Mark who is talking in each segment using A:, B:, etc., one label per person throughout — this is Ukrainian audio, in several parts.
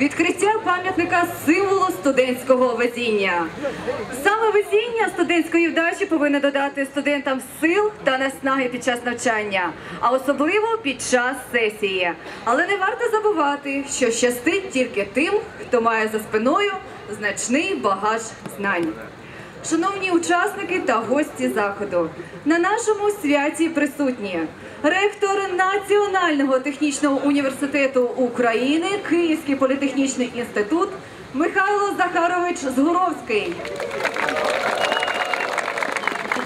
A: Відкриття пам'ятника символу студентського везіння. Саме везіння студентської вдачі повинно додати студентам сил та наснаги під час навчання, а особливо під час сесії. Але не варто забувати, що щастить тільки тим, хто має за спиною значний багаж знань. Шановні учасники та гості заходу, на нашому святі присутні ректор Національного технічного університету України, Київський політехнічний інститут Михайло Захарович Згуровський.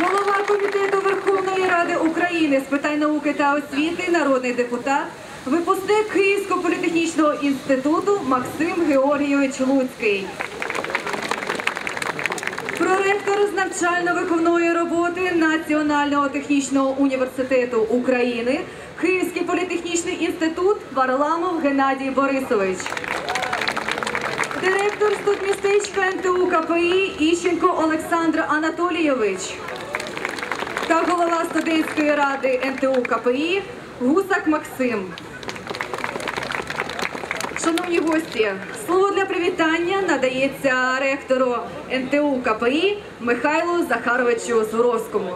A: Голова комітету Верховної Ради України з питань науки та освіти, народний депутат, випускник Київського політехнічного інституту Максим Георгійович Луцький. Проректор з навчально-виховної роботи Національного технічного університету України, Київський політехнічний інститут Варламов Геннадій Борисович. Директор студмістечка НТУ КПІ Іщенко Олександр Анатолійович та голова студентської ради НТУ КПІ Гусак Максим. Шановні гості, слово для привітання надається ректору НТУ КПІ Михайлу Захаровичу Зуровському.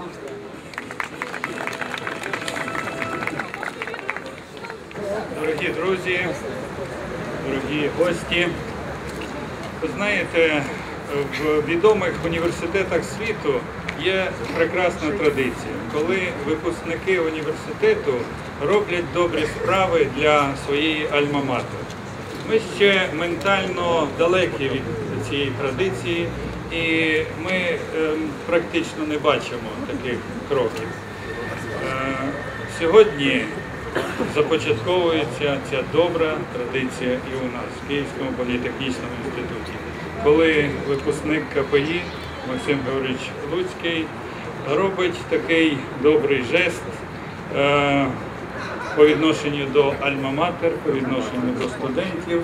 B: Дорогі друзі, дорогі гості, ви знаєте, в відомих університетах світу є прекрасна традиція, коли випускники університету роблять добрі справи для своєї альма-матер. Ми ще ментально далекі від цієї традиції, і ми ем, практично не бачимо таких кроків. Е, Сьогодні започатковується ця добра традиція і у нас в Київському політехнічному інституті, коли випускник КПІ Максим Георгійович Луцький робить такий добрий жест е, по відношенню до Альма-Матер, по відношенню до студентів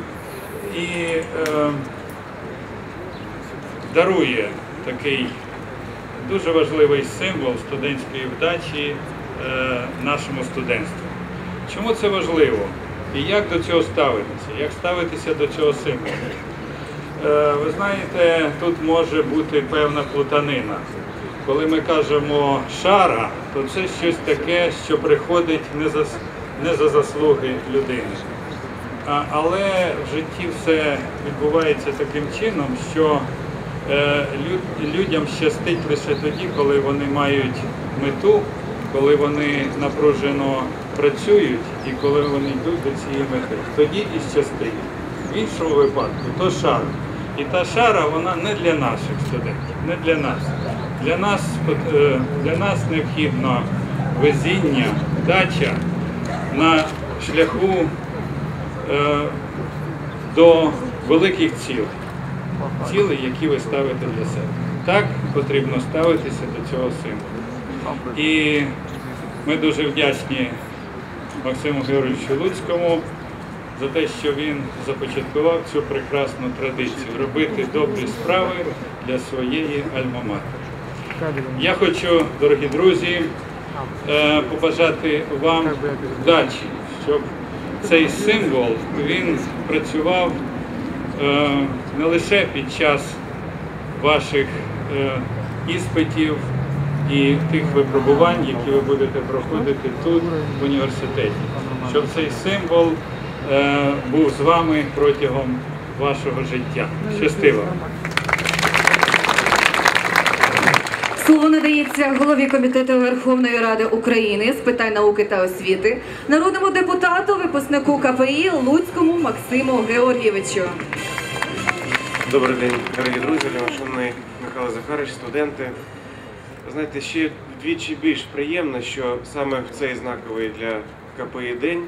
B: і е, дарує такий дуже важливий символ студентської вдачі е, нашому студентству. Чому це важливо? І як до цього ставитися? Як ставитися до цього символу? Е, ви знаєте, тут може бути певна плутанина. Коли ми кажемо шара, то це щось таке, що приходить не за, не за заслуги людини. Але в житті все відбувається таким чином, що е, лю- людям щастить лише тоді, коли вони мають мету, коли вони напружено працюють і коли вони йдуть до цієї мети. Тоді і щастить. В іншому випадку то шара. І та шара вона не для наших студентів, не для нас. Для нас, е, для нас необхідно везіння, дача на шляху е, до великих цілей, цілей, які ви ставите для себе. Так потрібно ставитися до цього символу. І ми дуже вдячні Максиму Георгійовичу Луцькому за те, що він започаткував цю прекрасну традицію робити добрі справи для своєї альма-матер. Я хочу, дорогі друзі, побажати вам вдачі, щоб цей символ він працював е, не лише під час ваших е, іспитів і тих випробувань, які ви будете проходити тут, в університеті, щоб цей символ е, був з вами протягом вашого життя. Щастиво!
A: Слово надається голові комітету Верховної Ради України з питань науки та освіти, народному депутату, випускнику КПІ Луцькому Максиму Георгійовичу.
C: Добрий день, дорогі друзі, шановний Михайло Захарович, студенти. Знаєте, ще вдвічі більш приємно, що саме в цей знаковий для КПІ день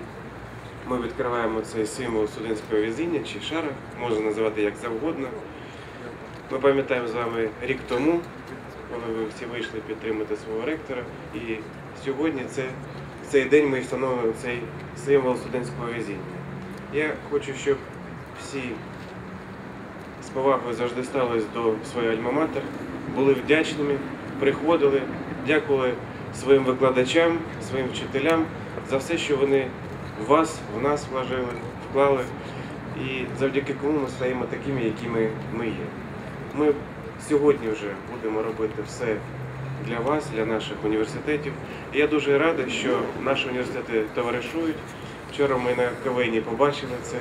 C: ми відкриваємо цей символ студентського везіння чи шара, можна називати як завгодно. Ми пам'ятаємо з вами рік тому, коли ви всі вийшли підтримати свого ректора. І сьогодні це, цей день ми встановимо цей символ студентського везіння. Я хочу, щоб всі з повагою завжди ставились до своєї альма-матер, були вдячними, приходили, дякували своїм викладачам, своїм вчителям за все, що вони в вас, в нас вложили, вклали. І завдяки кому ми стаємо такими, якими ми є. Ми сьогодні вже будемо робити все для вас, для наших університетів. І я дуже радий, що наші університети товаришують. Вчора ми на КВНі побачили це.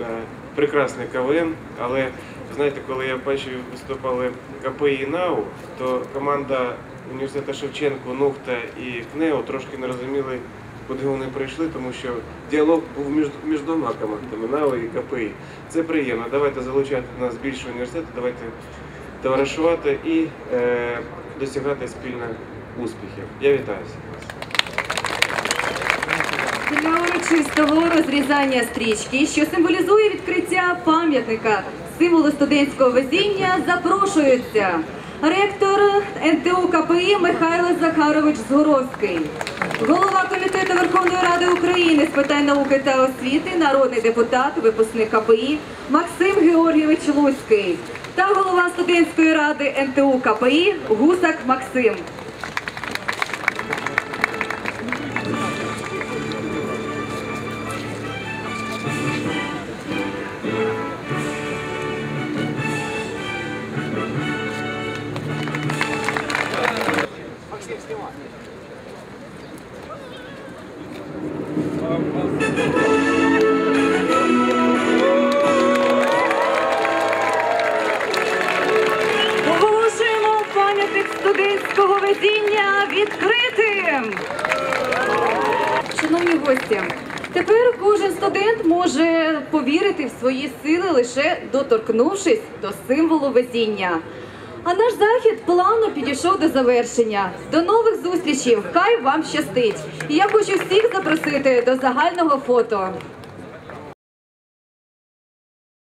C: Е, Прекрасний КВН, але знаєте, коли я бачив, виступали КПІ і НАУ, то команда університету Шевченко, Нухта і КНЕО трошки не розуміли, куди вони прийшли, тому що діалог був між, між двома командами НАУ і КПІ. Це приємно. Давайте залучати нас більше університету, давайте товаришувати і е, досягати спільно успіхів. Я вітаю всіх.
A: Для урочистого розрізання стрічки, що символізує відкриття пам'ятника символу студентського везіння, запрошується ректор НТУ КПІ Михайло Захарович Згоровський, голова комітету Верховної Ради України з питань науки та освіти, народний депутат, випускник КПІ Максим Георгійович Луцький та голова студентської ради НТУ КПІ Гусак Максим. Студентського везіння відкритим. Шановні гості, тепер кожен студент може повірити в свої сили лише доторкнувшись до символу везіння. А наш захід плавно підійшов до завершення. До нових зустрічей! Хай вам щастить! І я хочу всіх запросити до загального фото.